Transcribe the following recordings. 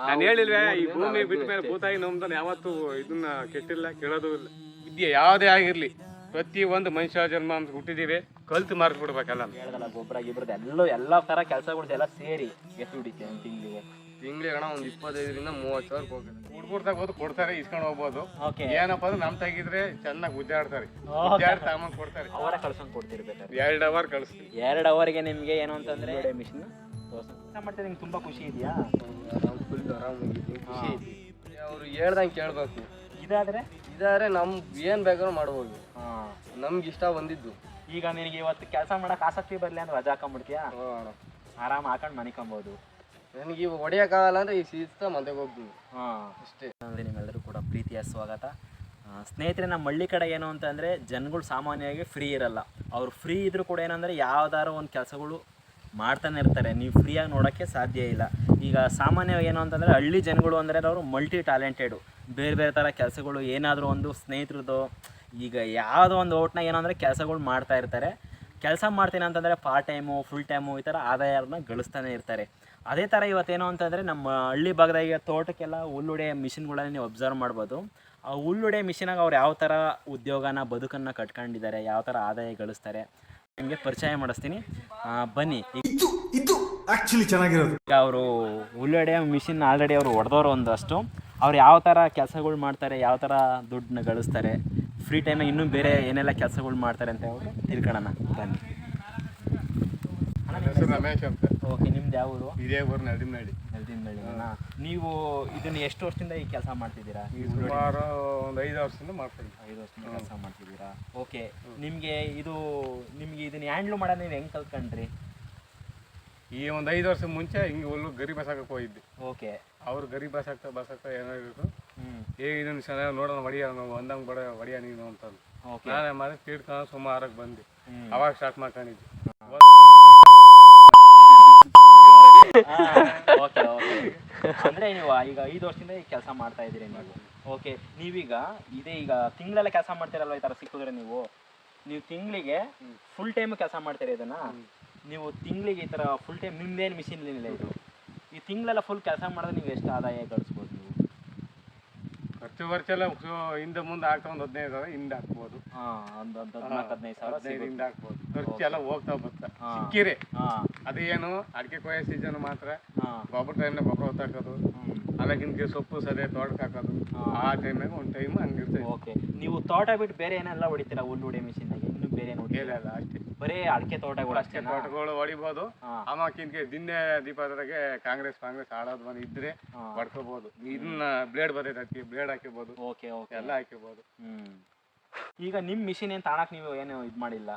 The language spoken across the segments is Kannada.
ನಾನು ಹೇಳಿಲ್ವೇ ಈ ಭೂಮಿ ಬಿಟ್ಟ ಮೇಲೆ ಭೂತಾಯಿ ನಮ್ದನ್ನ ಯಾವತ್ತೂ ಇದನ್ನ ಕೆಟ್ಟಿಲ್ಲ ಕೇಳೋದು ಇಲ್ಲ. ವಿದ್ಯೆ ಯಾವುದೇ ಆಗಿರ್ಲಿ ಪ್ರತಿ ಒಂದು ಮನುಷ್ಯ ಜನ್ಮ ಅಂತ ಹುಟ್ಟಿದೀವಿ ಕಲ್ತು ಮಾರ್ಕ್ ಬಿಡ್ಬೇಕಲ್ಲ ಹೇಳ್ದಲ್ಲ ಗೊಬ್ಬರ ಗಿಬ್ಬರದ ಎಲ್ಲ ಎಲ್ಲ ತರ ಕೆಲಸಗಳು ಎಲ್ಲ ಸೇರಿ ಎಷ್ಟು ಒಂದು ತಿಂಗಳಿಗೆ. ತಿಂಗಳಿಗೆ ಅಣ್ಣ ಒಂದು ಇಪ್ಪತ್ತೈದರಿಂದ ಮೂವತ್ತು ಸಾವಿರ ಹೋಗುತ್ತೆ. ಹುಡುಗರು ತಗೋದು ಕೊಡ್ತಾರೆ ಇಸ್ಕೊಂಡು ಹೋಗ್ಬೋದು. ಓಕೆ. ಏನಪ್ಪ ಅಂದ್ರೆ ನಮ್ಮ ತೆಗಿದ್ರೆ ಚೆನ್ನಾಗಿ ಉದ್ದಾಡ್ತಾರೆ. ಉದ್ದಾಡಿ ಸಾಮಾನು ಕೊಡ್ತಾರೆ. ಅವರ ಕಳ್ಸಂಗ್ ಕೊಡ್ತಿರ್ಬೇಕಾದ್ರೆ. ಎರಡು ಅವರ್ ಕಳಿಸ್ತೀವಿ ಎರಡು ಅವರಿಗೆ ನಿಮ್ಗೆ ಏನು ಅಂತಂದ್ರೆ ಮಿಷನ್ ಮಾಡ್ತಾರೆ ನಿಮ್ಗೆ ತುಂಬಾ ಖುಷಿ ಇದೆಯಾ? ಫುಲ್ ಖುಷಿ ಐತಿ ಅವ್ರು ಹೇಳ್ದಂಗೆ ಕೇಳಬೇಕು. ಇದಾದ್ರೆ? ಇದಾದ್ರೆ ನಮ್ಗೆ ಏನು ಬೇಕಾದ್ರೂ ಮಾಡ್ಬೋದು. ಹಾ. ನಮ್ಗೆ ಇಷ್ಟ ಬಂದಿದ್ದು. ಈಗ ನಿನಗೆ ಇವತ್ತು ಕೆಲಸ ಮಾಡಕ್ ಆಸಕ್ತಿ ಬರ್ಲಿ ಅಂದ್ರೆ ರಜಾ ಹಾಕೊಂಡ್ಬಿಡ್ತೀಯಾ ಆರಾಮ್ ಹಾಕೊಂಡು ಮನಿಕೊಂಬೋದು. ನನಗೆ ಇವಾಗ ಹೊಡಿಯೋಕ್ಕಾಗಲ್ಲ ಅಂದ್ರೆ ಈ ಸೀಸ್ತಾ ಮನೆಗೆ ಹೋಗ್ತೀನಿ ಹಾ. ಅಷ್ಟೇ. ಅಂದರೆ ನಿಮ್ಮೆಲ್ಲರೂ ಕೂಡ ಪ್ರೀತಿಯ ಸ್ವಾಗತ. ಆ, ಸ್ನೇಹಿತರೆ ನಮ್ಮ ಹಳ್ಳಿ ಕಡೆ ಏನು ಅಂತಂದರೆ ಜನಗಳು ಸಾಮಾನ್ಯವಾಗಿ ಫ್ರೀ ಇರಲ್ಲ. ಅವ್ರು ಫ್ರೀ ಇದ್ರೂ ಕೂಡ ಏನಂದರೆ ಯಾವ್ದಾರು ಒಂದು ಕೆಲಸಗಳು ಮಾಡ್ತಾನೆ ಇರ್ತಾರೆ. ನೀವು ಫ್ರೀಯಾಗಿ ನೋಡೋಕ್ಕೆ ಸಾಧ್ಯ ಇಲ್ಲ. ಈಗ ಸಾಮಾನ್ಯವಾಗಿ ಏನು ಅಂತಂದರೆ ಹಳ್ಳಿ ಜನಗಳು ಅಂದರೆ ಅವರು ಮಲ್ಟಿ ಟ್ಯಾಲೆಂಟೆಡು ಬೇರೆ ಬೇರೆ ಥರ ಕೆಲಸಗಳು, ಏನಾದರೂ ಒಂದು ಸ್ನೇಹಿತರದ್ದು ಈಗ ಯಾವುದೋ ಒಂದು ಓಟ್ನಾಗ ಏನಂದರೆ ಕೆಲಸಗಳು ಮಾಡ್ತಾ ಇರ್ತಾರೆ. ಕೆಲಸ ಮಾಡ್ತೀನಿ ಅಂತಂದರೆ ಪಾರ್ಟ್ ಟೈಮು ಫುಲ್ ಟೈಮು ಈ ಥರ ಆದಾಯನ ಗಳಿಸ್ತಾನೆ ಇರ್ತಾರೆ. ಅದೇ ಥರ ಇವತ್ತೇನು ಅಂತಂದರೆ ನಮ್ಮ ಹಳ್ಳಿ ಭಾಗದಾಗ ತೋಟಕ್ಕೆಲ್ಲ ಹುಲ್ಲುಡೆ ಮಿಷಿನ್ಗಳನ್ನ ನೀವು ಅಬ್ಸರ್ವ್ ಮಾಡ್ಬೋದು. ಆ ಹುಲ್ಲುಡೆ ಮಿಷಿನಾಗ ಅವ್ರು ಯಾವ ಥರ ಉದ್ಯೋಗನ, ಬದುಕನ್ನು ಕಟ್ಕೊಂಡಿದ್ದಾರೆ, ಯಾವ ಥರ ಆದಾಯ ಗಳಿಸ್ತಾರೆ ನಿಮಗೆ ಪರಿಚಯ ಮಾಡಿಸ್ತೀನಿ. ಬನ್ನಿ. ಈಗ ಇದು ಇದು ಆಕ್ಚುಲಿ ಚೆನ್ನಾಗಿರೋದು. ಅವರು ಉಳ್ಳಡೆ ಮಿಷಿನ್ ಆಲ್ರೆಡಿ ಅವರು ಹೊಡೆದವರು ಒಂದಷ್ಟು. ಅವ್ರು ಯಾವ ಥರ ಕೆಲಸಗಳು ಮಾಡ್ತಾರೆ ಯಾವ ಥರ ದುಡ್ಡನ್ನ ಗಳಿಸ್ತಾರೆ ಫ್ರೀ ಟೈಮಾಗ ಇನ್ನೂ ಬೇರೆ ಏನೆಲ್ಲ ಕೆಲಸಗಳು ಮಾಡ್ತಾರೆ ಅಂತ ಹೇಳ್ಬಿಟ್ಟು ತಿಳ್ಕೊಳ್ಳೋಣ. ಬನ್ನಿ. ರಮೇಶ್ ಅಂತ. ಓಕೆ ನಿಮ್ದು ಯಾವ ಊರು? ಇದೇ ಊರು ನಡಿಮನಹಳ್ಳಿ ನೆಲದಿಂದಳ್ಳಿನ ನೀವು ಇದನ್ನ ಎಷ್ಟು ವರ್ಷದಿಂದ ಈ ಕೆಲಸ ಮಾಡ್ತಿದ್ದೀರಾ? ಈ ಸುಮಾರು ಒಂದು ಐದು ವರ್ಷದಿಂದ ಮಾಡ್ತೀನಿ ಐದು ವರ್ಷದಿಂದ ಕೆಲಸ ಮಾಡ್ತಿದ್ದೀರಾ? ಓಕೆ ನಿಮಗೆ ಇದು ನಿಮಗೆ ಇದನ್ನ ಹ್ಯಾಂಡ್ಲ್ ಮಾಡೋದು ನೀವು ಹೆಂಗೆ ಕಲ್ತ್ಕೊಂಡ್ರಿ? ಈ ಒಂದು ಐದು ವರ್ಷ ಮುಂಚೆ ಹಿಂಗೆ ಹುಲ್ಲು ಗರಿ ಬಸಾಕಕ್ಕೆ ಹೋಗಿದ್ದೆ. ಓಕೆ. ಅವ್ರು ಗರಿ ಬಸಾಕ್ತಾ ಬಸಾಕ್ತಾ ಏನಾಗಿತ್ತು? ಏ ಇದನ್ನ ಚೆನ್ನಾಗಿ ನೋಡೋಣ ಹೊಡಿಯ ನಾವು ಒಂದಂಗೆ ಬಡ ಹೊಡಿಯ ನೀನು ಅಂತಂದು ನಾನೇ ಮಾಡಿ ತಿಳ್ಕೊಂಡು ಸುಮಾರಾಗಿ ಬಂದೆ. ಅವಾಗ ಸ್ಟಾರ್ಟ್ ಮಾಡ್ಕೊಂಡಿದ್ದೆ. ಓಕೆ ಓಕೆ ಅಂದರೆ ನೀವು ಈಗ ಐದು ವರ್ಷದಿಂದ ಈ ಕೆಲಸ ಮಾಡ್ತಾ ಇದ್ದೀರಿ ನೀವು. ಓಕೆ ನೀವೀಗ ಇದೇ ಈಗ ತಿಂಗಳೆಲ್ಲ ಕೆಲಸ ಮಾಡ್ತೀರಲ್ವ ಈ ತರ ಸಿಕ್ಕಿದ್ರೆ ನೀವು? ನೀವು ತಿಂಗಳಿಗೆ ಫುಲ್ ಟೈಮ್ ಕೆಲಸ ಮಾಡ್ತೀರಿ ಇದನ್ನ? ನೀವು ತಿಂಗಳಿಗೆ ಈ ತರ ಫುಲ್ ಟೈಮ್ ನಿಮ್ದೇನು ಮಿಷಿನ್ ಇಲ್ಲ ಇದು. ಈ ತಿಂಗಳೆಲ್ಲ ಫುಲ್ ಕೆಲಸ ಮಾಡಿದ್ರೆ ನೀವು ಎಷ್ಟು ಆದಾಯ ಗಳಿಸ್ಬೋದು? ಖರ್ಚು ಖರ್ಚು ಎಲ್ಲ ಹಿಂದೆ ಮುಂದೆ ಹಾಕ್ತಾ ಒಂದು ಹದಿನೈದು ಸಾವಿರ ಹಿಂದೆ ಹಾಕ್ಬೋದು ಹದಿನೈದು ಹಿಂದೆ ಹಾಕ್ಬೋದು. ಖರ್ಚು ಎಲ್ಲ ಹೋಗ್ತಾ ಬರ್ತಾ. ಸಿಕ್ಕಿರಿ. ಅದೇನು ಅಡಿಕೆ ಕೊಯ್ಯ ಸೀಸನ್ ಮಾತ್ರ. ಗೊಬ್ಬರ ಟೈಮ್ನಾಗ ಗೊಬ್ಬರ ಹೊತ್ತಾಕೋದು ಅದಕ್ಕಿಂತ ಸೊಪ್ಪು ಸದೆ ತೋಟಕ್ಕೆ ಹಾಕೋದು. ಆ ಟೈಮ್ನಾಗ ಒಂದು ಟೈಮ್ ಹಂಗಿರ್ತದೆ ಓಕೆ. ನೀವು ತೋಟ ಬಿಟ್ಟು ಬೇರೆ ಏನೆಲ್ಲ ಹೊಡಿತೀರಾ ಹುಲ್ಲು ಹೊಡೆ ಮಿಷಿನ್ನಾಗೆ ಇನ್ನು ಬೇರೆ ಏನು ಇಲ್ಲ ಇಲ್ಲ ಅಷ್ಟೇ. ಬರೇ ಅಡಿಕೆ ತೋಟಗಳು ಅಷ್ಟೇ ಅಷ್ಟೇನಾ? ತೋಟಗಳು ಹೊಡಿಬಹುದು ಹಾಂ. ಆಮಕ್ಕಿಂತ ದಿನ್ನೆ ದೀಪದ್ರಾಗೆ ಕಾಂಗ್ರೆಸ್ ಕಾಂಗ್ರೆಸ್ ಆಡೋದು ಬಂದು ಇದ್ರೆ ಹೊಡ್ಕೋಬಹುದು ಇದನ್ನ ಬ್ಲೇಡ್ ಬರ್ತೈತೆ ಅದಕ್ಕೆ ಬ್ಲೇಡ್ ಹಾಕಿಬಹುದು ಓಕೆ ಓಕೆ. ಎಲ್ಲ ಹಾಕಿಬೋದು ಹ್ಮ್. ಈಗ ನಿಮ್ ಮಿಷಿನ್ ಏನ್ ತಾಣಕ್ ನೀವು ಏನು ಇದ್ ಮಾಡಿಲ್ಲ?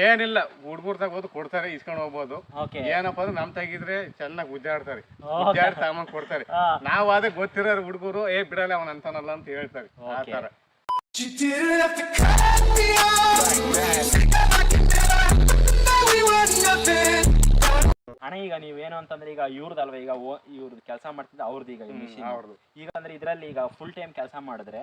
ಏನಿಲ್ಲ ಹುಡ್ಗುರ್ ತಗೋದು ಕೊಡ್ತಾರೆ ಇಸ್ಕೊಂಡು ಹೋಗ್ಬೋದು. ಓಕೆ. ಏನಪ್ಪ ಅಂದ್ರೆ ನಮ್ ತೆಗಿದ್ರೆ ಚೆನ್ನಾಗಿ ಉದ್ದಾಡ್ತಾರೆ. ಉದ್ದಾಡಿ ಸಾಮಾನು ಕೊಡ್ತಾರೆ. ನಾವ್ ಅದೇ ಗೊತ್ತಿರೋ ಹುಡುಗರು ಏ ಬಿಡಲ್ಲ ಅವನ್ ಅಂತಾನಲ್ಲ ಅಂತ ಹೇಳ್ತಾರೆ. ಆತರ. ತರ. ಅಣ್ಣ ಈಗ ನೀವೇನು ಅಂತಂದ್ರೆ ಈಗ ಇವ್ರದಲ್ವ ಈಗ ಇವ್ರದ್ದು ಕೆಲಸ ಮಾಡ್ತಿದ್ದ ಅವ್ರದ್ದು ಈಗ ಮಿಷಿನ್ ಅವ್ರದ್ದು ಈಗ ಅಂದ್ರೆ ಇದರಲ್ಲಿ ಈಗ ಫುಲ್ ಟೈಮ್ ಕೆಲಸ ಮಾಡಿದ್ರೆ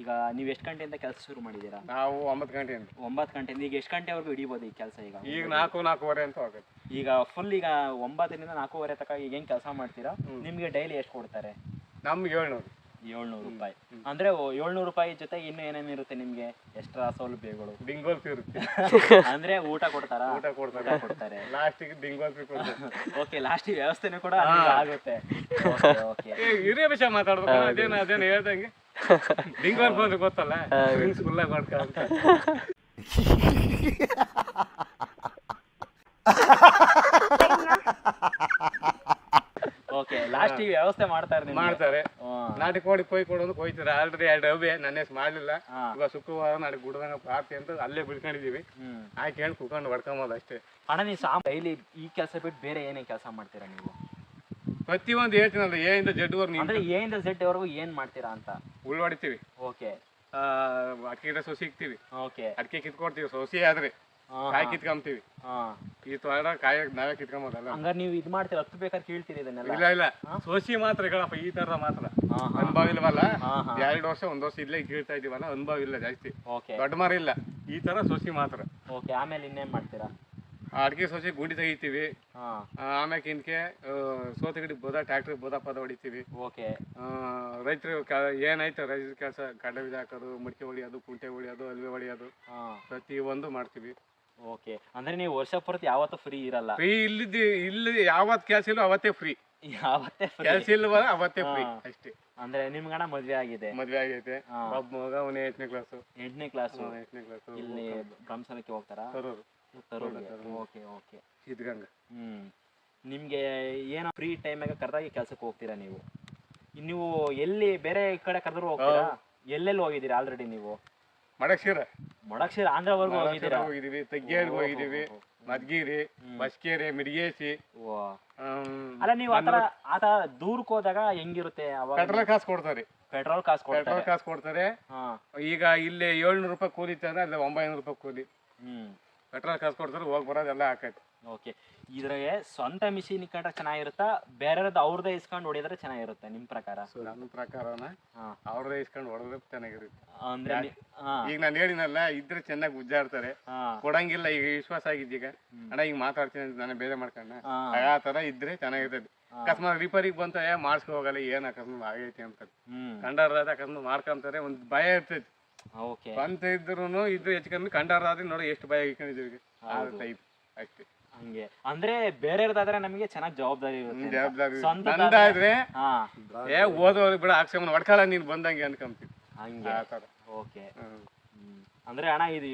ಈಗ ನೀವು ಎಷ್ಟು ಗಂಟೆಯಿಂದ ಕೆಲಸ ಶುರು ಮಾಡಿದ್ದೀರಾ ನಾವು ಒಂಬತ್ತು ಗಂಟೆಯಿಂದ. ಒಂಬತ್ತು ಗಂಟೆಯಿಂದ. ಈಗ ಎಷ್ಟು ಗಂಟೆವರೆಗೂ ಹಿಡಿಬೋದು ಈ ಕೆಲಸ ಈಗ? ಈಗ ನಾಲ್ಕು ನಾಲ್ಕೂವರೆ ಅಂತ ಹೋಗುತ್ತೆ. ಈಗ ಫುಲ್ ಈಗ ಒಂಬತ್ತರಿಂದ ನಾಲ್ಕೂವರೆ ತನಕ ಈಗ ಹೆಂಗೆ ಕೆಲಸ ಮಾಡ್ತೀರಾ? ನಿಮಗೆ ಡೈಲಿ ಎಷ್ಟು ಕೊಡ್ತಾರೆ? ನಮ್ಗೆ ಏಳ್ನೂರು. ಏಳ್ನೂರು ರೂಪಾಯಿ. ಅಂದ್ರೆ ಏಳ್ನೂರು ರೂಪಾಯಿ ಜೊತೆಗೆ ಇನ್ನು ಏನೇನು ಇರುತ್ತೆ ನಿಮ್ಗೆ? ಎಕ್ಸ್ಟ್ರಾ ಸೌಲಭ್ಯಗಳು. ಡಿಂಗೋಲ್ಪಿ ಇರುತ್ತೆ ಅಂದ್ರೆ ಊಟ ಕೊಡ್ತಾರ? ಊಟ ಕೊಡ್ತಾರೆ. ಕೊಡ್ತಾರೆ. ಲಾಸ್ಟಿಗೆ ಕೊಡ್ತಾರೆ ಓಕೆ ಲಾಸ್ಟ್ ವ್ಯವಸ್ಥೆನೂ ಕೂಡ ಆಗುತ್ತೆ. ಓಕೆ ಹಿರಿಯ ವಿಷಯ ಮಾತಾಡ್ಬೇಕು. ಅದೇನು ಅದೇನು ಹೇಳ್ದಂಗೆ? ಡಿಂಗೋಲ್ಪಿ ಅಂದ್ರೆ ಗೊತ್ತಲ್ಲ? ಡ್ರಿಂಕ್ಸ್ ಫುಲ್ಲಾಗಿ ಮಾಡ್ಕೊಂಡು ಓಕೆ ಲಾಸ್ಟ್ ವ್ಯವಸ್ಥೆ ಮಾಡ್ತಾರೆ. ಮಾಡ್ತಾರೆ. ನಾಟಿ ಕೋಳಿ ಕೊಯ್ ಕೊಡೋದು ಕೊಯ್ತಾರೆ ಆಲ್ರೆಡಿ ಎರಡು ಡಬ್ಬೆ ನನ್ನ ಹೆಸರು ಮಾಡಲಿಲ್ಲ. ಇವಾಗ ಶುಕ್ರವಾರ ನಾಡಿ ಗುಡ್ದಂಗ ಪಾರ್ಟಿ ಅಂತ ಅಲ್ಲೇ ಬಿಡ್ಕೊಂಡಿದೀವಿ ಹಾಕಿ ಆಯ್ಕೆ ಹೇಳಿ ಕುತ್ಕೊಂಡು ಹೊಡ್ಕೊಂಬೋದು ಅಷ್ಟೇ. ಅಣ್ಣ ನೀವು ಸಾಮ್ ಡೈಲಿ ಈ ಕೆಲಸ ಬಿಟ್ಟು ಬೇರೆ ಏನೇ ಕೆಲಸ ಮಾಡ್ತೀರಾ ನೀವು? ಪ್ರತಿಯೊಂದು ಹೇಳ್ತೀನಲ್ಲ ಏನಿಂದ ಇಂದ ಜಡ್ಡುವರ್ ನೀವು ಅಂದ್ರೆ ವರೆಗೂ ಏನ್ ಮಾಡ್ತೀರಾ ಅಂತ? ಉಳ್ವಾಡಿತೀವಿ. ಓಕೆ. ಗಿಡ ಸೊಸಿ ಇಕ್ತಿವಿ. ಓಕೆ. ಅಡಿಕೆ ಕಿತ್ಕೊಡ್ತೀವಿ ಸೊಸಿ ಆದ್ರೆ. ಕಾಯಿ ಕಿತ್ಕೊಂತೀವಿ ಹಾ. ಈ ತೋಟ ಕಾಯಿ ನಾವೇ ಕಿತ್ಕೊಂಬೋದಲ್ಲ? ಹಂಗಾರೆ ನೀವು ಇದು ಮಾಡ್ತೀರಾ ಹತ್ತು ಬೇಕಾದ್ರೆ ಕೇಳ್ತೀರಿ ಇದನ್ನೆಲ್ಲ? ಇಲ್ಲ ಇಲ್ಲ. ಸೋಸಿ ಮಾತ್ರ ಹೇಳಪ್ಪ ಈ ತರ ಮಾತ್ರ. ಅನುಭವ ಇಲ್ವಲ್ಲ? ಎರಡು ವರ್ಷ ಒಂದ್ ವರ್ಷ ಇಲ್ಲೇ ಕೀಳ್ತಾ ಇದೀವಲ್ಲ ಅನುಭವ ಇಲ್ಲ ಜಾಸ್ತಿ. ಓಕೆ. ದೊಡ್ಡ ಮರ ಇಲ್ಲ. ಈ ತರ ಸೋಸಿ ಮಾತ್ರ. ಓಕೆ ಆಮೇಲೆ ಇನ್ನೇನ್ ಮಾಡ್ತೀರಾ? ಅಡಿಕೆ ಸೋಸಿ ಗುಂಡಿ ತೆಗಿತೀವಿ. ಹಾಂ. ಆಮ್ಯಾಕ ಇನ್ಕೆ ಸೋತ ಗಿಡ ಬೋದ ಟ್ಯಾಕ್ಟ್ರಿ ಬೋದ ಪದ ಹೊಡಿತೀವಿ. ಓಕೆ. ರೈತರು ಏನಾಯ್ತು? ರೈತರ ಕೆಲಸ ಕಡ್ಲೆ ಬಿದ್ದು ಹಾಕೋದು ಮಡಿಕೆ ಹೊಡಿಯೋದು ಕುಂಟೆ ಹೊಡಿಯೋದು ಅಲ್ವೆ ಹೊಡಿಯೋದು. ಪ್ರತಿ ಒಂದು ಮಾಡ್ತೀವಿ. ಓಕೆ ಅಂದ್ರೆ ನೀವು ವರ್ಷ ಪೂರ್ತಿ ಯಾವತ್ತೂ ಫ್ರೀ ಇರಲ್ಲ. ಫ್ರೀ ಇಲ್ಲಿದ್ದು ಇಲ್ಲಿ ಯಾವತ್ತು ಕೆಲಸ ಇಲ್ಲೋ ಅವತ್ತೇ ಫ್ರೀ ಯಾವತ್ತೇ ಕೆಲಸ ಇಲ್ವ ಅವತ್ತೇ ಫ್ರೀ ಹಾ. ಅಷ್ಟೇ. ಅಂದ್ರೆ ನಿಮ್ಗಣ ಮದ್ವೆ ಆಗಿದೆ. ಮದ್ವೆ ಆಗೈತೆ ಹಾ. ಒಬ್ಬ ಮಗ ಅವನೇ ಎಂಟನೇ ಕ್ಲಾಸ್ ಎಂಟನೇ ಕ್ಲಾಸ್ ಎಂಟನೇ ಕ್ಲಾಸ್ ಇಲ್ಲಿ ಬ್ರಹ್ಮಸಲಕ್ಕೆ ಹೋಗ್ತಾರಾ? ತರೋರು ಓಕೆ ಓಕೆ ಸಿದ್ಧಗಂಗ. ಹ್ಮ್. ನಿಮ್ಗೆ ಏನೋ ಫ್ರೀ ಟೈಮಾಗ ಕರೆದಾಗಿ ಕೆಲ್ಸಕ್ಕೆ ಹೋಗ್ತೀರಾ ನೀವು? ಇನ್ ನೀವು ಎಲ್ಲಿ ಬೇರೆ ಕಡೆ ಕರೆದ್ರು ಹೋಗ್ತೀರಾ? ಎಲ್ಲೆಲ್ಲಿ ಹೋಗಿದ್ದೀರಾ ಆಲ್ರೆಡಿ ನೀವು? ಮಡಕ್ಷೀರ. ಮೊಡಕ್ಷಿರ ಆಂಧ್ರವರೆಗೂ ಹೋಗಿದ್ದೀರಾ? ಹೋಗಿದೀವಿ ತಗ್ಗೇರಿಗೆ ಮದ್ಗಿರಿ ಹೋಗಿದೀವಿ ಮದ್ಗಿರಿ. ಬಸ್ಕೇರಿ ಮಿಡಿಗೇಸಿ. ಅಲ್ಲ ನೀವು ಆತರ ಆತ ದೂರಕ್ಕೆ ಹೋದಾಗ ಹೆಂಗಿರುತ್ತೆ ಅವಾಗ? ಪೆಟ್ರೋಲ್ ಕಾಸು ಕೊಡ್ತಾರೆ. ಪೆಟ್ರೋಲ್ ಕಾಸು ಪೆಟ್ರೋಲ್ ಕೊಡ್ತಾರೆ ಕಾಸು ಕೊಡ್ತಾರೆ. ಹಾ. ಈಗ ಇಲ್ಲಿ ಏಳ್ನೂರು ರೂಪಾಯಿ ಕೂಲಿ ಇತ್ತಂದ್ರೆ ಅಲ್ಲಿ ಒಂಬೈನೂರು ರೂಪಾಯಿ ಕೂಲಿ. ಹ್ಮ್. ಪೆಟ್ರೋಲ್ ಕಾಸು ಕೊಡ್ತಾರೆ ಹೋಗಿ ಬರೋದೆಲ್ಲ ಹಾಕೈತೆ ಓಕೆ. ಇದ್ರಾಗೆ ಸ್ವಂತ ಮಿಷಿನ್ ಇಕ್ಕಂಡ್ರೆ ಚೆನ್ನಾಗಿರುತ್ತಾ? ಬೇರೆಯವ್ರದ್ದು ಅವ್ರದ್ದೇ ಇಸ್ಕೊಂಡು ಹೊಡಿದ್ರೆ ಚೆನ್ನಾಗಿರುತ್ತೆ ನಿಮ್ ಪ್ರಕಾರ? ನನ್ನ ಪ್ರಕಾರನ ಹಾ. ಅವ್ರದೇ ಇಸ್ಕೊಂಡು ಹೊಡೆದ್ರೆ ಚೆನ್ನಾಗಿರುತ್ತೆ. ಅಂದ್ರೆ ನಿ- ಹಾ. ಈಗ ನಾನು ಹೇಳಿನಲ್ಲ ಇದ್ರೆ ಚೆನ್ನಾಗಿ ಉಜ್ಜಾಡ್ತಾರೆ. ಹಾ. ಕೊಡಂಗಿಲ್ಲ ಈಗ ವಿಶ್ವಾಸ ಆಗಿದ್ದೀಗ. ಅಣ್ಣ ಈಗ ಮಾತಾಡ್ತೀನಿ ಅಂತ ನಾನು ಬೇರೆ ಮಾಡ್ಕೊಂಡ ಹಾ. ಆ ತರ ಇದ್ರೆ ಚೆನ್ನಾಗಿರ್ತದೆ. ಅಕಸ್ಮಾತ್ ರಿಪೇರಿಗೆ ಬಂತ ಏ ಮಾಡ್ಸ್ಕೊ ಹೋಗಲ್ಲ ಏನ್ ಅಕಸ್ಮಾತ್ ಆಗೈತಿ ಅಂತ. ಕಂಡಾರದ ಕಂಡಾರ್ದಾದ ಅಕಸ್ಮಾತ್ ಮಾಡ್ಕೊಂತಾರೆ ಒಂದ್ ಭಯ ಇರ್ತೈತಿ. ಓಕೆ. ಸ್ವಂತ ಇದ್ರು ಇದ್ರು ಹೆಚ್ಚು ಕಮ್ಮಿ ಕಂಡಾರ್ದಾದ್ರೆ ನೋಡಿ ಎಷ್ಟು ಭಯ ಇಟ್ಕೊಂಡಿದ್ದೀವಿ. ಆ ಟೈಪ್ ಅಷ್ಟೇ. ಹಂಗೆ. ಅಂದ್ರೆ ಬೇರೆಯವ್ರದಾದ್ರೆ ನಮಗೆ ಚೆನ್ನಾಗಿ ಜವಾಬ್ದಾರಿ ಇರುತ್ತೆ ಜವಾಬ್ದಾರಿ. ನಂದಾದ್ರೆ ಹಾ. ಏ ಓದೋರು ಬಿಡ ಆಕ್ಷೇಪನ ಹೊಡ್ಕಲ್ಲ ನೀನ್ ಬಂದಂಗೆ ಅನ್ಕೊಂತೀವಿ ಹಂಗೆ. ಆ ಓಕೆ. ಅಂದ್ರೆ ಅಣ್ಣ ಇದು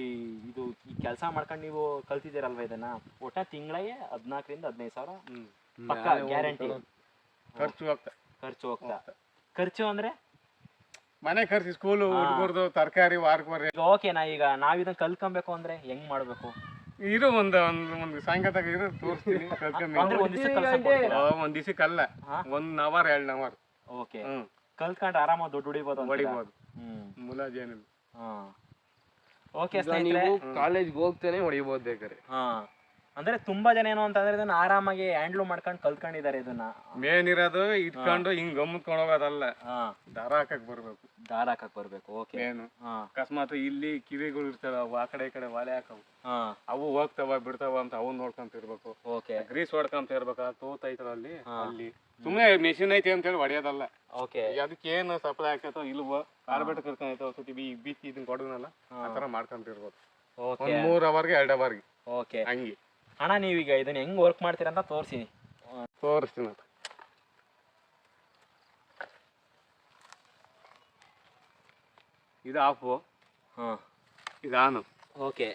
ಇದು ಈ ಕೆಲಸ ಮಾಡ್ಕೊಂಡು ನೀವು ಕಲ್ತಿದ್ದೀರಲ್ವಾ ಇದನ್ನ? ಒಟ್ಟ ತಿಂಗಳಿಗೆ ಹದಿನಾಲ್ಕರಿಂದ ಹದಿನೈದು ಸಾವಿರ? ಹ್ಮ್. ಪಕ್ಕ ಗ್ಯಾರಂಟಿ. ಖರ್ಚು ಹೋಗ್ತಾ. ಖರ್ಚು ಹೋಗ್ತಾ. ಖರ್ಚು ಅಂದ್ರೆ? ಮನೆ ಖರ್ಚು ಸ್ಕೂಲು ಹುಡುಗರ್ದು ತರಕಾರಿ ವಾರಕ್ಕೆ ಬರ್ರಿ ಈಗ ಓಕೆ ನಾ ಈಗ ನಾವ್ ಇದನ್ನ ಕಲ್ಕೊಬೇಕು ಅಂದ್ರೆ ಹೆಂಗ್ ಮಾಡ್ಬೇಕು? ಇರು ಒಂದ್ ಒಂದ್ ಒಂದ್ ಸಾಯಂಕಾಲ ಇರು ತೋರಿಸ್ತೀನಿ ಕಲ್ತ್ಕೊಂಡ್ ಅಂದ್ರೆ ಒಂದ್ ದಿವಸ ಒಂದ್? ಒಂದ್ ಅವರ್ ಎರಡ್ ಅವರ್ ಓಕೆ. ಹ್ಮ್. ಆರಾಮ ಆರಾಮಾಗಿ ದುಡ್ಡು ಹೊಡಿಬೋದು ಅಂತೀರಾ? ಹೊಡಿಬೋದು. ಹ್ಮ್. ಮುಲಾಜೇನಿಲ್ಲ ಹಾ. ಓಕೆ ಸ್ನೇಹಿತರೆ. ನೀವು ಕಾಲೇಜ್ಗೆ ಹೋಗ್ತೇನೆ ಹೊಡಿಬೋದು ಬೇಕಾದ್ರೆ. ಹಾ. ಅಂದ್ರೆ ತುಂಬಾ ಜನ ಏನು ಅಂತಂದ್ರೆ ಇದನ್ನ ಆರಾಮಾಗಿ ಹ್ಯಾಂಡ್ಲ್ ಮಾಡ್ಕೊಂಡು ಕಲ್ತ್ಕೊಂಡಿದ್ದಾರೆ ಇದನ್ನ. ಮೇನ್ ಇರೋದು ಇಟ್ಕೊಂಡು ಹಿಂಗ್ ಗಮ್ಮತ್ಕೊಂಡು ಹೋಗೋದಲ್ಲ. ಹಾ. ದಾರ ಹಾಕಕ್ ಬರ್ಬೇಕು. ದಾರ ಹಾಕಕ್ ಬರ್ಬೇಕು ಓಕೆ ಏನು ಹಾ. ಅಕಸ್ಮಾತ್ ಇಲ್ಲಿ ಕಿವಿಗಳು ಇರ್ತಾವ ಅವು ಆ ಕಡೆ ಈ ಕಡೆ ವಾಲೆ ಹಾಕವು. ಹಾ. ಅವು ಹೋಗ್ತಾವ ಬಿಡ್ತಾವ ಅಂತ ಅವು ನೋಡ್ಕೊಂತ ಇರ್ಬೇಕು. ಓಕೆ ಗ್ರೀಸ್ ಹೊಡ್ಕೊಂತ ಇರ್ಬೇಕು ತೂತ ಐತಲ್ಲ ಅಲ್ಲಿ ಹಾ. ಅಲ್ಲಿ. ಸುಮ್ನೆ ಮೆಷಿನ್ ಐತಿ ಅಂತ ಹೇಳಿ ಹೊಡಿಯೋದಲ್ಲ ಓಕೆ ಅದಕ್ಕೆ ಏನು ಸಪ್ಲೈ ಆಗ್ತೈತೋ ಇಲ್ವೋ ಕಾರ್ಬೆಟ್ ಕರ್ಕೊಂಡ್ ಐತೋ ಸತಿ ಬಿ ಬೀಚ್ ಇದನ್ನ ಕೊಡೋನಲ್ಲ ಆ ತರ ಮಾಡ್ಕೊಂತ ಇರ್ಬೋದು. ಓಕೆ ಮೂರ್ ಅವರ್ಗೆ ಎರಡ್ ಅವರ್ಗೆ ಓಕೆ ಹಂಗೆ. ಅಣ್ಣ ನೀವೀಗ ಇದನ್ನ ಹೆಂಗ್ ವರ್ಕ್ ಮಾಡ್ತೀರಾ ಅಂತ ತೋರಿಸಿ ತೋರಿಸ್ತೀನಿ ಅಂತ ಇದು ಆಫು. ಹಾಂ. ಇದು ಆನು. ಓಕೆ.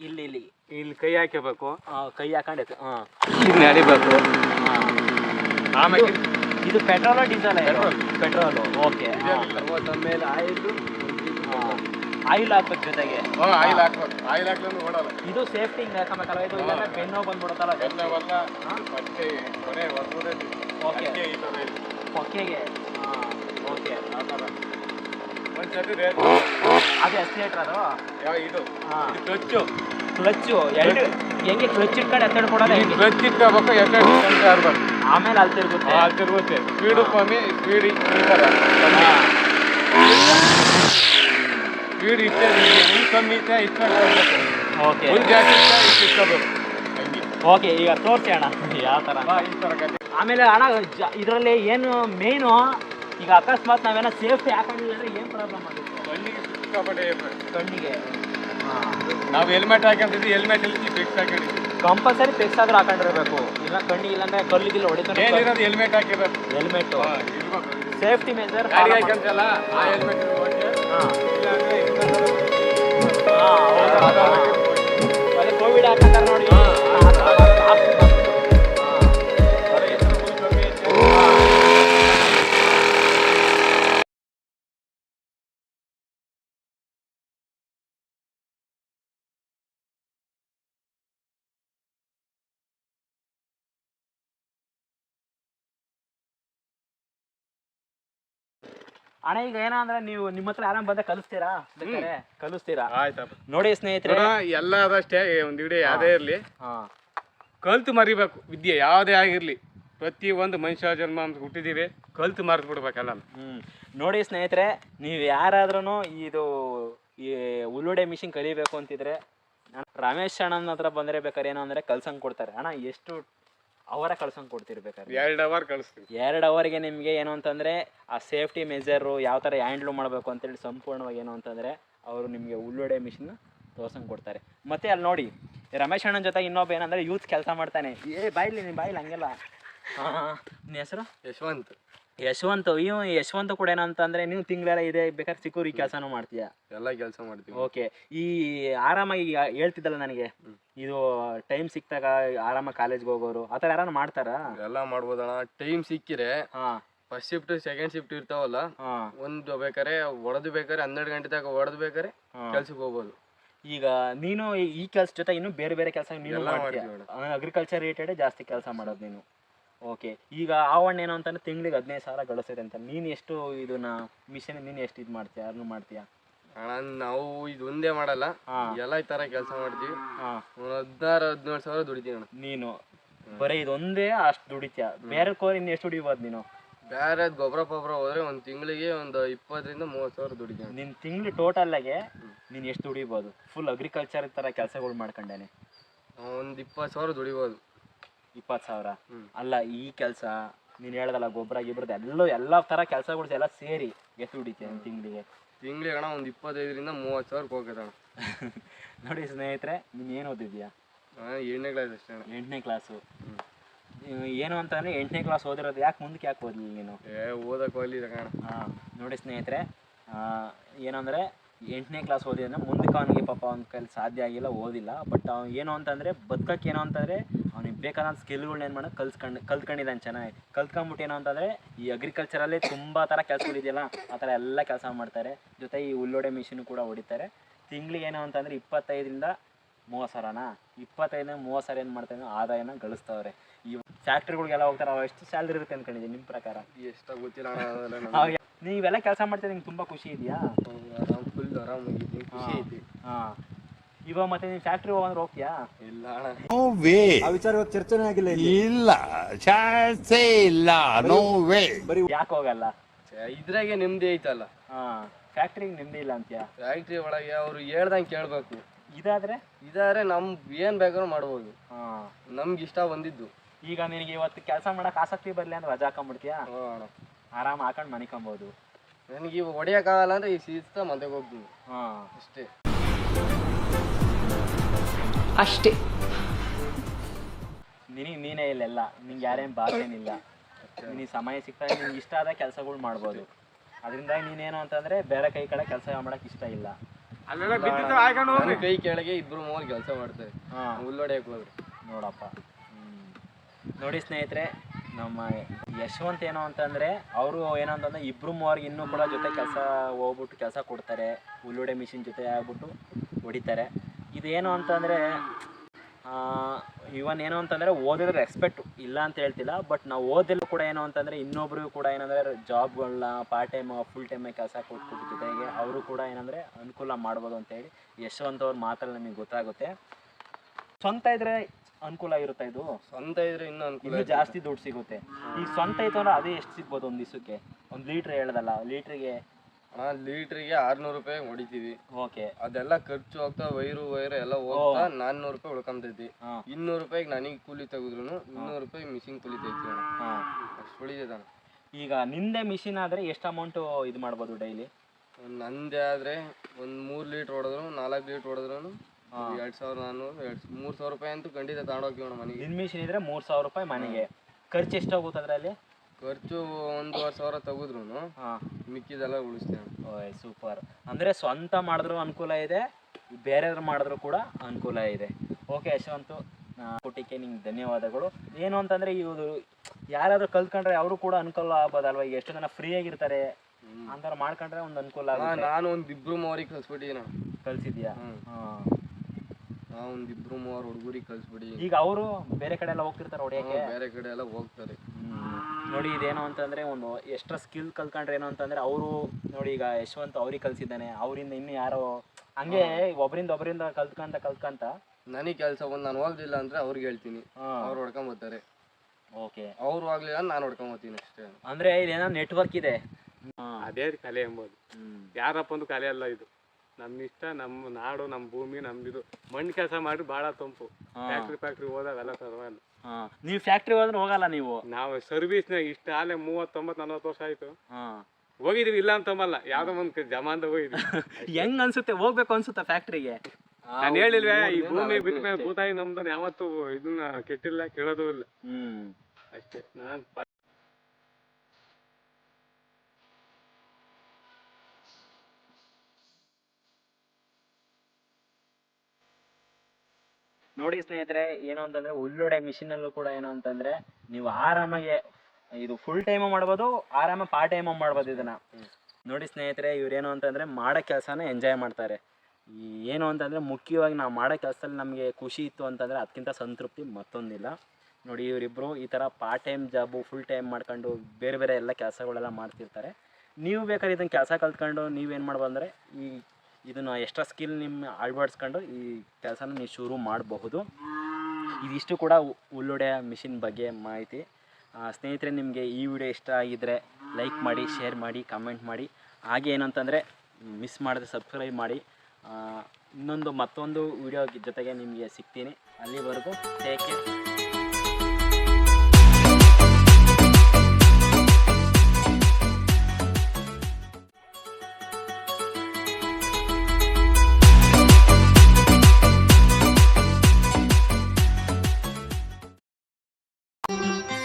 ಇಲ್ಲಿ ಇಲ್ಲಿ. ಇಲ್ಲಿ ಕೈ ಹಾಕಬೇಕು ಆ, ಕೈ ಹಾಕೊಂಡೈತೆ. ಹಾಂ. ಹಾ. ಆಮೇಲೆ ಇದು ಪೆಟ್ರೋಲ್ ಡೀಸೆಲ್? ಪೆಟ್ರೋಲ್. ಓಕೆ. ಮೇಲೆ ಆಯಿತು ಆಯಿಲ್. ಹಾಕ್ಬೇಕು ಜೊತೆಗೆ. ಆಯಿಲ್ ಹಾಕ್ಬೇಕು. ಆಯಿಲ್ ಹಾಕ್ಲಂದ್ರೆ ಓಡಲ್ಲ. ಇದು ಸೇಫ್ಟಿ ಹಿಂಗೆ ಹಾಕಬೇಕಲ್ಲ ಇದು ಇಲ್ಲಾಂದ್ರೆ ಬೆನ್ನೋ ಬಂದ್ಬಿಡುತ್ತಲ್ಲ ಎಲ್ಲವಲ್ಲ ಮತ್ತೆ ಕೊನೆ ಹೊರಗಡೆ ಓಕೆ. ಇದೆ. ಓಕೆ. ಆ ಥರ. ಅದು ಎಸ್ಲೇಟರ್ ಇದು? ಕ್ಲಚ್ಚು. ಕ್ಲಚ್ಚು? ಎರಡು ಹೆಂಗೆ ಕ್ಲಚ್ ಇಟ್ಕೊಂಡು ಎತ್ತಡ ಕ್ಲಚ್ ಇಟ್ಕೋಬೇಕು ಆಮೇಲೆ ಅಲ್ಲಿ ತಿರುಗುತ್ತೆ. ಆ ತಿರುಗುತ್ತೆ. ಸ್ಪೀಡು ಕಮ್ಮಿ ಸ್ಪೀಡ್ ಸ್ಪೀಡ್ ಇಷ್ಟೇ ಓಕೆ. ಒಂದು ಜಾಸ್ತಿ ಇಷ್ಟ ಇಷ್ಟು ಇಟ್ಕೋಬೇಕು. ಓಕೆ ಈಗ ತೋರಿಸಿ ಅಣ್ಣ. ಯಾವ ಥರ ಈ ಥರ ಆಮೇಲೆ ಅಣ್ಣ ಇದರಲ್ಲಿ ಏನು ಮೇನು ಈಗ ಅಕಸ್ಮಾತ್ ನಾವೇನೋ ಸೇಫ್ಟಿ ಹಾಕೊಂಡಿಲ್ಲ ಅಂದ್ರೆ ಏನು ಪ್ರಾಬ್ಲಮ್ ಆಗುತ್ತೆ ಕಣ್ಣಿಗೆ ಸಿಕ್ಕಾಪಟ್ಟೆ ಇರ್ಬೇಕು. ಕಣ್ಣಿಗೆ. ನಾವು ಹೆಲ್ಮೆಟ್ ಹಾಕೊಂಡಿದ್ವಿ ಹೆಲ್ಮೆಟ್ ಇಲ್ಲಿ ಫಿಕ್ಸ್ ಹಾಕೊಂಡಿದ್ವಿ. ಕಂಪಲ್ಸರಿ ಫಿಕ್ಸ್ ಆದ್ರೂ ಹಾಕೊಂಡಿರ್ಬೇಕು. ಇಲ್ಲ ಕಣ್ಣಿಗೆ ಇಲ್ಲಾಂದ್ರೆ ಕಲ್ಲಿಗಿಲ್ಲ ಹೊಡಿತಾನೆ ಏನಿರೋದು ಹೆಲ್ಮೆಟ್ ಹಾಕಿರ್ಬೇಕು. ಹೆಲ್ಮೆಟ್ ಸೇಫ್ಟಿ ಮೇಜರ್ ಗಾಡಿ ಹಾಕಂತಲ್ಲ ಆ ಹೆಲ್ಮೆಟ್ ಹಾಂ. ಕೋವಿಡ್ ಹಾಕಂತಾರೆ ನೋಡಿ. ಅಣ್ಣ ಈಗ ಏನಂದ್ರೆ ನೀವು ನಿಮ್ಮ ಹತ್ರ ಆರಾಮ್ ಬಂದ ಕಲಿಸ್ತೀರಾ? ಬೇಕಾದ್ರೆ? ಕಲಿಸ್ತೀರಾ? ಆಯ್ತಪ್ಪ. ನೋಡಿ ಸ್ನೇಹಿತರೆ. ಎಲ್ಲದಷ್ಟೇ ಎಲ್ಲ ಅದಷ್ಟೇ ಒಂದು ವಿಡಿಯೋ ಯಾವುದೇ ಇರ್ಲಿ. ಹಾ. ಕಲ್ತು ಮರಿಬೇಕು ವಿದ್ಯೆ ಯಾವುದೇ ಆಗಿರಲಿ. ಪ್ರತಿ ಒಂದು ಮನುಷ್ಯ ಜನ್ಮ ಅಂತ ಹುಟ್ಟಿದೀವಿ ಕಲ್ತು ಮರೆತು ಬಿಡ್ಬೇಕಲ್ಲ ಹ್ಮ್. ನೋಡಿ ಸ್ನೇಹಿತರೆ ನೀವು ಯಾರಾದ್ರೂ ಇದು ಈ ಉಲ್ಲುಡೆ ಮಿಷಿನ್ ಕಲಿಬೇಕು ಅಂತಿದ್ರೆ ಅಣ್ಣ, ರಮೇಶ್ ಅಣ್ಣನ ಹತ್ರ ಬಂದ್ರೆ ಬೇಕಾದ್ರೆ ಏನೋ ಅಂದರೆ ಕಲ್ಸಂಗೆ ಕೊಡ್ತಾರೆ. ಅಣ್ಣ ಎಷ್ಟು ಅವರ ಕಳ್ಸಂಗ್ ಕೊಡ್ತಿರ್ಬೇಕಾದ್ರೆ. ಎರಡು ಅವರ್ ಕಳಿಸ್ತೀವಿ ಎರಡು ಅವರ್ಗೆ ನಿಮಗೆ ಏನು ಅಂತಂದರೆ ಆ ಸೇಫ್ಟಿ ಮೆಜರು ಯಾವ ಥರ ಹ್ಯಾಂಡ್ಲು ಮಾಡಬೇಕು ಅಂತೇಳಿ ಸಂಪೂರ್ಣವಾಗಿ ಏನು ಅಂತಂದರೆ ಅವರು ನಿಮಗೆ ಉಳ್ಳೊಡೆ ಮಿಷಿನ್ ತೋರ್ಸಂಗೆ ಕೊಡ್ತಾರೆ. ಮತ್ತೆ ಅಲ್ಲಿ ನೋಡಿ ರಮೇಶ್ ಅಣ್ಣನ ಜೊತೆ ಇನ್ನೊಬ್ಬ ಏನಂದರೆ ಯೂತ್ ಕೆಲಸ ಮಾಡ್ತಾನೆ. ಏ ಬಾಯ್ಲಿ ನೀನು ಬಾಯ್ಲಿ ಹಂಗೆಲ್ಲ. ಹಾಂ ನಿನ್ನ ಹೆಸರು? ಯಶವಂತ್. ಯಶವಂತ್ ಇವ್ ಯಶವಂತ ಕೂಡ ಏನಂತಂದ್ರೆ ನೀವು ತಿಂಗಳೆಲ್ಲ ಇದೆ ಬೇಕಾದ್ರೆ ಸಿಕ್ಕೋರಿ ಈ ಕೆಲಸನೂ ಮಾಡ್ತೀಯ? ಎಲ್ಲ ಕೆಲಸ ಮಾಡ್ತೀವಿ. ಓಕೆ. ಈ ಆರಾಮಾಗಿ ಈಗ ಹೇಳ್ತಿದ್ದಲ್ಲ ನನಗೆ ಇದು ಟೈಮ್ ಸಿಕ್ತಾಗ ಆರಾಮಾಗಿ ಕಾಲೇಜ್ಗೆ ಹೋಗೋರು ಆ ಥರ ಯಾರು ಮಾಡ್ತಾರಾ? ಎಲ್ಲ ಮಾಡ್ಬೋದಣ್ಣ. ಟೈಮ್ ಸಿಕ್ಕಿರೆ ಆ ಫಸ್ಟ್ ಶಿಫ್ಟ್ ಸೆಕೆಂಡ್ ಶಿಫ್ಟ್ ಇರ್ತಾವಲ್ಲ ಹಾಂ. ಒಂದು ಬೇಕಾರೆ ಹೊಡೆದು ಬೇಕಾರೆ ಹನ್ನೆರಡು ಗಂಟೆ ತನಕ ಹೊಡೆದು ಬೇಕಾರೆ ಹಾ. ಕೆಲ್ಸಕ್ಕೆ ಹೋಗ್ಬೋದು. ಈಗ ನೀನು ಈ- ಈ ಕೆಲಸ ಜೊತೆ ಇನ್ನು ಬೇರೆ ಬೇರೆ ಕೆಲಸ ನೀನು ಎಲ್ಲ ಮಾಡ್ತೀಯ? ಮಾಡ್ತೀವಿ ಅಗ್ರಿಕಲ್ಚರ್ ರಿಲೇಟೆಡ್ ಜಾಸ್ತಿ ಕೆಲಸ ಮಾಡೋದು ನೀನು. ಓಕೆ. ಈಗ ಆವಣ್ಣ ಏನು ಅಂತಂದ್ರೆ ತಿಂಗಳಿಗೆ ಹದಿನೈದು ಸಾವಿರ ಗಳಿಸ್ತೈತೆ ಅಂತ. ನೀನು ಎಷ್ಟು ಇದನ್ನ ಮಿಷನ್ ನೀನು ಎಷ್ಟು ಇದು ಮಾಡ್ತೀಯ ಅರ್ನ್ ಮಾಡ್ತೀಯ? ಅಣ್ಣ ನಾವು ಇದು ಒಂದೇ ಮಾಡಲ್ಲ. ಎಲ್ಲ ಈ ತರ ಕೆಲಸ ಮಾಡ್ತೀವಿ. ಒಂದು ಹದಿನಾರು ಹದಿನೇಳು ಸಾವಿರ ದುಡಿತೀವಿ ಅಣ್ಣ. ನೀನು. ಬರೀ ಇದೊಂದೇ ಅಷ್ಟು ದುಡಿತೀಯ? ಬೇರೆ ಕೋರಿ ಇನ್ನು ಎಷ್ಟು ದುಡಿಬೋದು ನೀನು? ಬೇರೆ ಗೊಬ್ಬರ ಪೊಬ್ಬರ ಹೋದ್ರೆ ಒಂದು ತಿಂಗಳಿಗೆ ಒಂದು ಇಪ್ಪತ್ತರಿಂದ ಮೂವತ್ತು ಸಾವಿರ ದುಡಿತೀನಿ ನಿನ್ ನಿನ್ನ ಟೋಟಲ್ ಟೋಟಲ್ಲಾಗೆ ನೀನು ಎಷ್ಟು ದುಡಿಬೋದು? ಫುಲ್ ಅಗ್ರಿಕಲ್ಚರ್ ಥರ ಕೆಲಸಗಳು ಮಾಡ್ಕೊಂಡೇನೆ. ಒಂದು ಇಪ್ಪತ್ತು ಸಾವಿರ ದುಡಿಬೋದು. ಇಪ್ಪತ್ತು ಸಾವಿರ. ಅಲ್ಲ ಈ ಕೆಲಸ ನೀನು ಹೇಳ್ದಲ್ಲ ಗೊಬ್ಬರ ಗಿಬ್ಬರದ ಎಲ್ಲ ಎಲ್ಲ ಥರ ಕೆಲಸಗಳು ಎಲ್ಲ ಸೇರಿ ಎತ್ತು ದುಡಿತೀಯ ತಿಂಗಳಿಗೆ. ತಿಂಗಳಿಗೆ ಅಣ್ಣ ಒಂದು ಇಪ್ಪತ್ತೈದರಿಂದ ಮೂವತ್ತು ಸಾವಿರಕ್ಕೆ ಹೋಗ್ತದೆ ನೋಡಿ ಸ್ನೇಹಿತರೆ ನೀನು ಏನು ಓದಿದ್ಯಾ? ಎಂಟನೇ ಕ್ಲಾಸ್ ಅಷ್ಟೇ ಎಂಟನೇ ಕ್ಲಾಸು ಏನು ಅಂತಂದರೆ ಎಂಟನೇ ಕ್ಲಾಸ್ ಓದಿರೋದು ಯಾಕೆ ಮುಂದಕ್ಕೆ ಯಾಕೆ ಓದಲಿಲ್ಲ ನೀನು? ಏ ಓದಕ್ಕೆ ಹೋಗ್ಲಿ ಕಣ ಹಾಂ ನೋಡಿ ಸ್ನೇಹಿತರೆ ಏನಂದರೆ ಎಂಟನೇ ಕ್ಲಾಸ್ ಓದಿದ್ರೆ ಮುಂದಕ್ಕೆ ಅವನಿಗೆ ಪಾಪ ಅವ್ನ ಕೈಲಿ ಸಾಧ್ಯ ಆಗಿಲ್ಲ ಓದಿಲ್ಲ. ಬಟ್ ಅವ್ನು ಏನು ಅಂತಂದರೆ ಬದುಕಕ್ಕೆ ಏನು ಅಂತಂದರೆ ಅವ್ನಿಗೆ ಬೇಕಾದ ಸ್ಕಿಲ್ಗಳ್ನ ಏನು ಮಾಡೋಕೆ ಕಲ್ಸ್ಕೊಂಡು ಕಲ್ತ್ಕೊಂಡಿದ್ದಾನೆ ಚೆನ್ನಾಗಿ. ಕಲ್ತ್ಕೊಂಬಿಟ್ಟು ಏನು ಅಂತಂದರೆ ಈ ಅಗ್ರಿಕಲ್ಚರಲ್ಲೇ ತುಂಬ ಥರ ಕೆಲಸಗಳಿದೆಯಲ್ಲ ಆ ಥರ ಎಲ್ಲ ಕೆಲಸ ಮಾಡ್ತಾರೆ. ಜೊತೆ ಈ ಉಳ್ಳೊಡೆ ಮಿಷಿನ್ ಕೂಡ ಹೊಡಿತಾರೆ. ತಿಂಗ್ಳಿಗೆ ಏನು ಅಂತಂದರೆ ಇಪ್ಪತ್ತೈದರಿಂದ ಮೂವತ್ತು ಸಾವಿರನಾ ಇಪ್ಪತ್ತೈದರಿಂದ ಮೂವತ್ತು ಸಾವಿರ ಏನು ಮಾಡ್ತಾರೆ ಆದಾಯನ ಗಳಿಸ್ತಾವ್ರೆ. ಈ ಫ್ಯಾಕ್ಟ್ರಿಗಳಿಗೆಲ್ಲ ಹೋಗ್ತಾರೆ ಅವು ಎಷ್ಟು ಸ್ಯಾಲ್ರಿ ಇರುತ್ತೆ ಅಂದ್ಕೊಂಡಿದ್ದೀನಿ ನಿಮ್ಮ ಪ್ರಕಾರ? ಎಷ್ಟು ಗೊತ್ತಿಲ್ಲ ನೀವೆಲ್ಲ ಕೆಲಸ ಮಾಡ್ತೀರಿ ನಿಮ್ಗೆ ತುಂಬ ಖುಷಿ ಇದೆಯಾ? ಫುಲ್ ಆರಾಮಾಗಿದ್ದೀನಿ ಖುಷಿ ಐತಿ. ಹಾಂ. ಇವಾಗ ಮತ್ತೆ ನೀನ್ ಫ್ಯಾಕ್ಟ್ರಿ ಹೋಗಂದ್ರೆ ಹೋಗ್ತೀಯಾ? ಇಲ್ಲ ಅಣ್ಣ. No way. ಆ ವಿಚಾರವಾಗಿ ಚರ್ಚೆನೇ ಆಗಿಲ್ಲ ಇಲ್ಲ. ಚಾನ್ಸೇ ಇಲ್ಲ. No way. ಯಾಕೆ ಹೋಗಲ್ಲ? ಛೆ, ಇದ್ರಾಗೆ ನೆಮ್ಮದಿ ಐತಲ್ಲ. ಹಾ. ಫ್ಯಾಕ್ಟ್ರಿಗೆ ನೆಮ್ಮದಿ ಇಲ್ಲ ಅಂತೀಯ? ಫ್ಯಾಕ್ಟ್ರಿ ಒಳಗೆ ಅವ್ರು ಹೇಳ್ದಂಗೆ ಕೇಳಬೇಕು. ಇದಾದ್ರೆ? ಇದಾದ್ರೆ ನಮ್ ಏನ್ ಬೇಕಾದ್ರೂ ಮಾಡ್ಬೋದು. ಹಾ. ನಮ್ಗೆ ಇಷ್ಟ ಬಂದಿದ್ದು. ಈಗ ನಿನಗೆ ಇವತ್ತು ಕೆಲಸ ಮಾಡಕ್ ಆಸಕ್ತಿ ಬರ್ಲಿ ಅಂದ್ರೆ ರಜಾ ಹಾಕೊಂಡ್ಬಿಡ್ತೀಯಾ ಹ್ಞೂ ಅಣ್ಣ. ಆರಾಮ್ ಹಾಕೊಂಡ್ ಮನಿಕೊಬೋದು ನನಗೆ ಇವಾಗ ಹೊಡೆಯೋಕ್ಕಾಗಲ್ಲ ಅಂದ್ರೆ ಈ ಸೀತ ಮನೆಗೆ ಹೋಗ್ತೀನಿ. ಹಾಂ. ಅಷ್ಟೇ. ಅಷ್ಟೇ. ನಿನಗೆ ನೀನೇ ಇಲ್ಲೆಲ್ಲ ನಿಂಗೆ ಯಾರೇನು ಬಾಧೇನಿಲ್ಲ ನಿನಗೆ ಸಮಯ ಸಿಗ್ತದೆ ನಿನ್ಗೆ ಇಷ್ಟ ಆದ ಕೆಲಸಗಳು ಮಾಡ್ಬೋದು. ಅದರಿಂದ ನೀನೇನು ಅಂತಂದರೆ ಬೇರೆ ಕೈ ಕಡೆ ಕೆಲಸ ಮಾಡೋಕ್ಕೆ ಇಷ್ಟ ಇಲ್ಲ. ನನ್ನ ಕೈ ಕೆಳಗೆ ಇಬ್ಬರು ಮೂವರು ಕೆಲಸ ಮಾಡ್ತಾರೆ. ಹಾಂ. ಹುಲ್ಲೊಡೆಯಕ್ಕೆ ಹೋಗ್ರಿ. ನೋಡಪ್ಪ. ಹ್ಮ್. ನೋಡಿ ಸ್ನೇಹಿತರೆ ನಮ್ಮ ಯಶವಂತ್ ಏನೋ ಅಂತಂದರೆ ಅವರು ಏನೋ ಇಬ್ಬರು ಮೂವರಿಗೆ ಇನ್ನೂ ಕೂಡ ಜೊತೆ ಕೆಲಸ ಹೋಗ್ಬಿಟ್ಟು ಕೆಲಸ ಕೊಡ್ತಾರೆ. ಉಲ್ಲುಡೆ ಮಿಷಿನ್ ಜೊತೆ ಆಗ್ಬಿಟ್ಟು ಹೊಡಿತಾರೆ. ಇದೇನು ಅಂತಂದರೆ ಇವನ್ ಏನು ಅಂತಂದರೆ ಓದಿದ್ರೆ ರೆಸ್ಪೆಕ್ಟ್ ಇಲ್ಲ ಅಂತ ಹೇಳ್ತಿಲ್ಲ ಬಟ್ ನಾವು ಓದಿಲ್ಲ ಕೂಡ ಏನು ಅಂತಂದರೆ ಇನ್ನೊಬ್ರಿಗೂ ಕೂಡ ಏನಂದರೆ ಜಾಬ್ಗಳನ್ನ ಪಾರ್ಟ್ ಟೈಮ್ ಫುಲ್ ಟೈಮ್ ಕೆಲಸ ಕೊಟ್ಬಿಟ್ಟು ಜೊತೆಗೆ ಅವರು ಕೂಡ ಏನಂದರೆ ಅನುಕೂಲ ಮಾಡ್ಬೋದು ಅಂತೇಳಿ ಯಶವಂತ ಅವ್ರ ಮಾತಲ್ಲಿ ನಮಗೆ ಗೊತ್ತಾಗುತ್ತೆ. ಸ್ವಂತ ಇದ್ರೆ ಅನುಕೂಲ ಇರುತ್ತೆ ಇದು? ಸ್ವಂತ ಇದ್ರೆ ಇನ್ನೂ ಅನುಕೂಲ ಇನ್ನು ಜಾಸ್ತಿ ದುಡ್ಡು ಸಿಗುತ್ತೆ. ಈಗ ಸ್ವಂತ ಇತ್ತು ಅಂದ್ರೆ ಅದೇ ಎಷ್ಟು ಸಿಗ್ಬೋದು ಒಂದು ದಿವಸಕ್ಕೆ? ಒಂದು ಲೀಟ್ರ್ ಹೇಳ್ದಲ್ಲ ಲೀಟ್ರಿಗೆ? ಹಾ ಲೀಟ್ರಿಗೆ ಆರ್ನೂರು ರೂಪಾಯಿ ಹೊಡಿತೀವಿ. ಓಕೆ. ಅದೆಲ್ಲ ಖರ್ಚು ಹೋಗ್ತಾ ವೈರು ವೈರು ಎಲ್ಲ ಹೋಗ್ತಾ ನಾನ್ನೂರು ರೂಪಾಯಿ ಉಳ್ಕೊಂತೈತಿ ಇನ್ನೂರು ರೂಪಾಯಿಗೆ ನನಗೆ ಕೂಲಿ ತೆಗೆದ್ರು ಇನ್ನೂರು ರೂಪಾಯಿ ಮಿಷಿನ್ ಕೂಲಿ ತೆಗಿತೀವಿ ಅಷ್ಟು ಈಗ ನಿಂದೆ ಮಿಷಿನ್ ಆದರೆ ಎಷ್ಟು ಅಮೌಂಟ್ ಇದು ಮಾಡ್ಬೋದು ಡೈಲಿ ನಂದೇ ಆದ್ರೆ ಒಂದ್ ಮೂರ್ ಲೀಟರ್ ಹೊಡೆದ್ರು ನಾಲ್ಕು ಲೀಟ್ರ್ ಹೊಡೆದ್ರು. ಎರಡ್ ಸಾವಿರ ನಾನು ಎರಡ್ ಮೂರ್ ಸಾವಿರ ರೂಪಾಯಿ ಅಂತೂ ಖಂಡಿತ ತಗೊಂಡೋಗ್ತೀವಿ ಅಣ್ಣ ಮನೆಗೆ. ನಿನ್ನ ಮಿಷಿನ್ ಇದ್ರೆ ಮೂರು ಸಾವಿರ ರೂಪಾಯಿ ಮನೆಗೆ. ಖರ್ಚು ಎಷ್ಟಾಗುತ್ತೆ ಅದರಲ್ಲಿ? ಖರ್ಚು ಒಂದೂವರೆ ಸಾವಿರ ತೆಗೆದ್ರು ಹಾಂ. ಮಿಕ್ಕಿದೆಲ್ಲ ಉಳಿಸ್ತೀನಿ ಓಯ್ ಸೂಪರ್. ಅಂದ್ರೆ ಸ್ವಂತ ಮಾಡಿದ್ರು ಅನುಕೂಲ ಇದೆ ಬೇರೆಯವ್ರು ಮಾಡಿದ್ರು ಕೂಡ ಅನುಕೂಲ ಇದೆ. ಓಕೆ ಯಶವಂತು ಕೊಟ್ಟಿಗೆ ನಿಂಗೆ ಧನ್ಯವಾದಗಳು. ಏನು ಅಂತಂದ್ರೆ ಇವರು ಯಾರಾದ್ರೂ ಕಲ್ತ್ಕೊಂಡ್ರೆ ಅವರು ಕೂಡ ಅನುಕೂಲ ಆಗ್ಬೋದಲ್ವಾ? ಈಗ ಎಷ್ಟು ಜನ ಫ್ರೀ ಆಗಿರ್ತಾರೆ ಅಂತಾರ ಮಾಡ್ಕೊಂಡ್ರೆ ಒಂದು ಅನುಕೂಲ ನಾನು ಒಂದ್ ಇಬ್ರು ಮೂವರಿಗೆ ಕಲ್ಸ್ಬಿಟ್ಟಿದ್ದೀನಿ ಕಲ್ಸಿದ್ಯಾ? ಹ್ಮ್. ಹಾಂ ನಾ ಒಂದ್ ಇಬ್ರು ಮೂವರು ಹುಡುಗರಿಗೆ ಕಳಿಸ್ಬಿಡಿ ಈಗ ಅವರು ಬೇರೆ ಕಡೆ ಎಲ್ಲ ಹೋಗ್ತಿರ್ತಾರೆ ಹೊಡಿಯಕ್ಕೆ ಬೇರೆ ಕಡೆ ಎಲ್ಲ ಹೋಗ್ತಾರೆ. ನೋಡಿ ಇದೇನು ಅಂತಂದ್ರೆ ಒಂದು ಎಕ್ಸ್ಟ್ರಾ ಸ್ಕಿಲ್ ಕಲ್ತ್ಕೊಂಡ್ರೆ ಏನು ಅಂತಂದ್ರೆ ಅವರು ನೋಡಿ ಈಗ ಯಶವಂತ ಅವ್ರಿಗೆ ಕಲ್ಸಿದ್ದಾನೆ. ಅವರಿಂದ ಇನ್ನು ಯಾರೋ ಹಂಗೆ ಒಬ್ಬರಿಂದ ಒಬ್ಬರಿಂದ ಕಲ್ತ್ಕೊಂತ ಕಲ್ತ್ಕೊಂತ ನನಗೆ ಕೆಲಸ ಬಂದು ನಾನು ಹೋಗ್ಲಿಲ್ಲ ಅಂದ್ರೆ ಅವ್ರಿಗೆ ಹೇಳ್ತೀನಿ. ಅವ್ರು ಹೊಡ್ಕೊಂಬತ್ತಾರೆ ಓಕೆ. ಅವ್ರು ಆಗ್ಲಿಲ್ಲ ನಾನು ಹೊಡ್ಕೊಂಬತ್ತೀನಿ ಅಷ್ಟೇ. ಅಂದ್ರೆ ಇದೇನೋ ನೆಟ್ವರ್ಕ್ ಇದೆ. ಅದೇ ಕಲೆ ಎಂಬುದು. ಯಾರಪ್ಪ ಒಂದು ಕಲೆ ಅಲ್ಲ ಇದು. ನಮ್ಮ ಇಷ್ಟ ನಮ್ಮ ನಾಡು ನಮ್ಮ ಭೂಮಿ ನಮ್ದಿದು. ಮಣ್ಣು ಕೆಲಸ ಮಾಡಿ ಭಾಳ ತಂಪು. ಫ್ಯಾಕ್ಟ್ರಿ ಫ್ಯಾಕ್ಟ್ರಿ ಹೋದಾವೆಲ್ಲ ಸರ್ವಾನು ನೀವು ಫ್ಯಾಕ್ಟ್ರಿ ಹೋದ್ರೆ ಹೋಗಲ್ಲ ನೀವು? ನಾವು ಸರ್ವಿಸ್ನಾಗ ಇಷ್ಟ ಆಲೆ ಮೂವತ್ತೊಂಬತ್ತು ನಲ್ವತ್ತು ವರ್ಷ ಆಯ್ತು. ಹೋಗಿದೀವಿ ಇಲ್ಲ ಅಂತಂಬಲ್ಲ ಯಾವ್ದೋ ಒಂದ್ ಜಮಾನ್ದ ಹೋಗಿದ್ವಿ. ಹೆಂಗ್ ಅನ್ಸುತ್ತೆ? ಹೋಗ್ಬೇಕು ಅನ್ಸುತ್ತೆ ಫ್ಯಾಕ್ಟ್ರಿಗೆ ನಾನು ಹೇಳಿಲ್ವೇ ಈ ಭೂಮಿ ಬಿಟ್ಟ ಮೇಲೆ ಭೂತಾಯಿ ನಮ್ದನ್ನ ಯಾವತ್ತು ಇದನ್ನ ಕೆಟ್ಟಿಲ್ಲ ಕೇಳೋದು ಇಲ್ಲ. ಅಷ್ಟೇ. ನಾನು ನೋಡಿ ಸ್ನೇಹಿತರೆ, ಏನು ಅಂತಂದ್ರೆ ಉಳ್ಳೊಡೆ ಮಿಷಿನ್ ಅಲ್ಲೂ ಕೂಡ ಏನು ಅಂತಂದ್ರೆ ನೀವು ಆರಾಮಾಗಿ ಇದು ಫುಲ್ ಟೈಮು ಮಾಡ್ಬೋದು, ಆರಾಮ ಪಾರ್ಟ್ ಟೈಮು ಮಾಡ್ಬೋದು ಇದನ್ನ. ನೋಡಿ ಸ್ನೇಹಿತರೆ, ಇವ್ರೇನು ಅಂತಂದ್ರೆ ಮಾಡೋ ಕೆಲಸನ ಎಂಜಾಯ್ ಮಾಡ್ತಾರೆ. ಏನು ಅಂತಂದ್ರೆ ಮುಖ್ಯವಾಗಿ ನಾವು ಮಾಡೋ ಕೆಲಸದಲ್ಲಿ ನಮಗೆ ಖುಷಿ ಇತ್ತು ಅಂತಂದ್ರೆ ಅದಕ್ಕಿಂತ ಸಂತೃಪ್ತಿ ಮತ್ತೊಂದಿಲ್ಲ. ನೋಡಿ ಇವರಿಬ್ಬರು ಈ ಥರ part time job full time ಮಾಡ್ಕೊಂಡು ಬೇರೆ ಬೇರೆ ಎಲ್ಲ ಕೆಲಸಗಳೆಲ್ಲ ಮಾಡ್ತಿರ್ತಾರೆ. ನೀವು ಬೇಕಾದ್ರೆ ಇದನ್ನು ಕೆಲಸ ಕಲ್ತ್ಕೊಂಡು ನೀವೇನು ಮಾಡ್ಬೋದು ಅಂದರೆ ಈ ಇದನ್ನು ಎಕ್ಸ್ಟ್ರಾ ಸ್ಕಿಲ್ ನಿಮ್ಮ ಅಳವಡಿಸ್ಕೊಂಡು ಈ ಕೆಲಸನ ನೀವು ಶುರು ಮಾಡಬಹುದು. ಇದಿಷ್ಟು ಕೂಡ ಉಲ್ಲೊಡೆಯ ಉಲ್ಲೊಡೆ ಮಿಷಿನ್ ಬಗ್ಗೆ ಮಾಹಿತಿ. ಸ್ನೇಹಿತರೆ, ನಿಮಗೆ ಈ ವಿಡಿಯೋ ಇಷ್ಟ ಆಗಿದ್ದರೆ ಲೈಕ್ ಮಾಡಿ ಶೇರ್ ಮಾಡಿ ಕಮೆಂಟ್ ಮಾಡಿ. ಹಾಗೆ ಏನಂತಂದರೆ ಮಿಸ್ ಮಾಡದೆ ಸಬ್ಸ್ಕ್ರೈಬ್ ಮಾಡಿ. ಇನ್ನೊಂದು ಮತ್ತೊಂದು ವಿಡಿಯೋ ಜೊತೆಗೆ ನಿಮಗೆ ಸಿಗ್ತೀನಿ. ಅಲ್ಲಿವರೆಗೂ ಟೇಕ್ ಕೇರ್